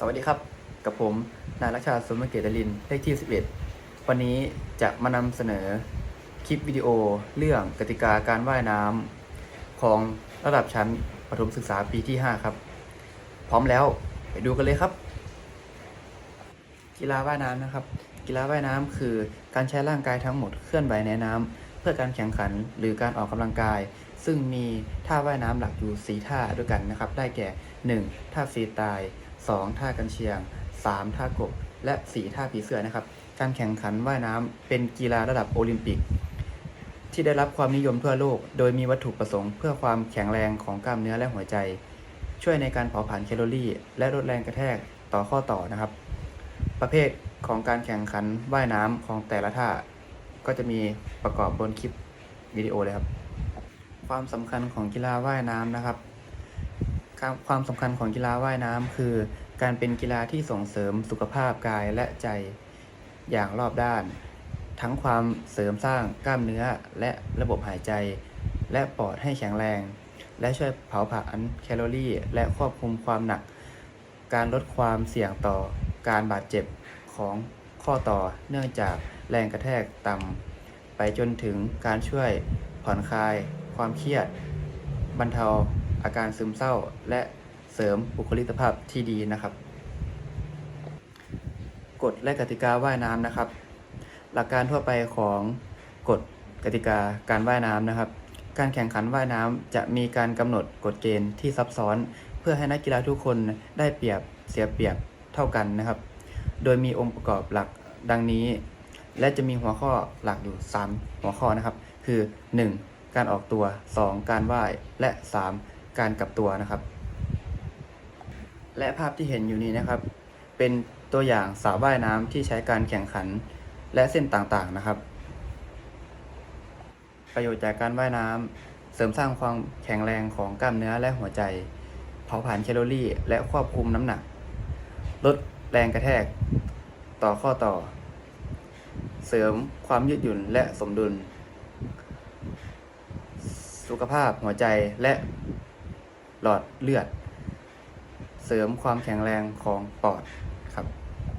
สวัสดีครับ กับผมนายรักชาสมเกตลินเลขที่ 11 วันนี้จะมานำเสนอคลิปวิดีโอเรื่องกติกาการว่ายน้ำของระดับชั้นประถมศึกษาปีที่ 5 ครับ พร้อมแล้วไปดูกันเลยครับ กีฬาว่ายน้ำนะครับ กีฬาว่ายน้ำคือการใช้ร่างกายทั้งหมดเคลื่อนไหวในน้ำเพื่อการแข่งขันหรือการออกกำลังกายซึ่งมีท่าว่ายน้ำหลักอยู่ 4 ท่าด้วยกันนะครับ ได้แก่ 1. ท่าฟรีสไตล์ 2. ท่ากันเชียง 3. ท่ากบ และ 4 ท่าผีเสื้อนะครับ การแข่งขันว่ายน้ำเป็นกีฬาระดับโอลิมปิก ที่ได้รับความนิยมทั่วโลก โดยมีวัตถุประสงค์เพื่อความแข็งแรงของกล้ามเนื้อและหัวใจ ช่วยในการเผาผลาญแคลอรี่ และลดแรงกระแทกต่อข้อต่อนะครับ ประเภทของการแข่งขันว่ายน้ำของแต่ละท่า ก็จะมีประกอบบนคลิปวิดีโอเลยครับ ความสำคัญของกีฬาว่ายน้ำนะครับ ความสำคัญของกีฬาว่ายน้ำคือ การเป็นกีฬาที่ส่งเสริมสุขภาพกายและใจอย่างรอบด้าน ทั้งความเสริมสร้างกล้ามเนื้อและระบบหายใจ และปอดให้แข็งแรง และช่วยเผาผลาญแคลอรี่ และควบคุมความหนัก การลดความเสี่ยงต่อการบาดเจ็บของข้อต่อเนื่องจากแรงกระแทกต่ำไปจนถึงการช่วยผ่อนคลายความเครียด บรรเทา อาการซึมเศร้าและเสริมบุคลิกภาพที่ดีนะครับ กฎและกติกาว่ายน้ำนะครับ หลักการทั่วไปของกฎกติกาการว่ายน้ำนะครับ การแข่งขันว่ายน้ำจะมีการกำหนดกฎเกณฑ์ที่ซับซ้อน เพื่อให้นักกีฬาทุกคนได้เปรียบเสียเปรียบเท่ากันนะครับ โดยมีองค์ประกอบหลักดังนี้ และจะมีหัวข้อหลักอยู่ 3 หัวข้อนะครับ คือ 1. การออกตัว 2. การว่าย และ 3. การกลับตัวนะครับ และภาพที่เห็นอยู่นี้นะครับ เป็นตัวอย่างสระว่ายน้ำที่ใช้การแข่งขันและเส้นต่างๆนะครับ ประโยชน์จากการว่ายน้ำเสริมสร้างความแข็งแรงของกล้ามเนื้อและหัวใจ เผาผลาญแคลอรี่ และควบคุมน้ำหนัก ลดแรงกระแทก ต่อข้อต่อ เสริมความยืดหยุ่นและสมดุล สุขภาพหัวใจและ หลอดเลือด เสริมความแข็งแรงของปอดครับ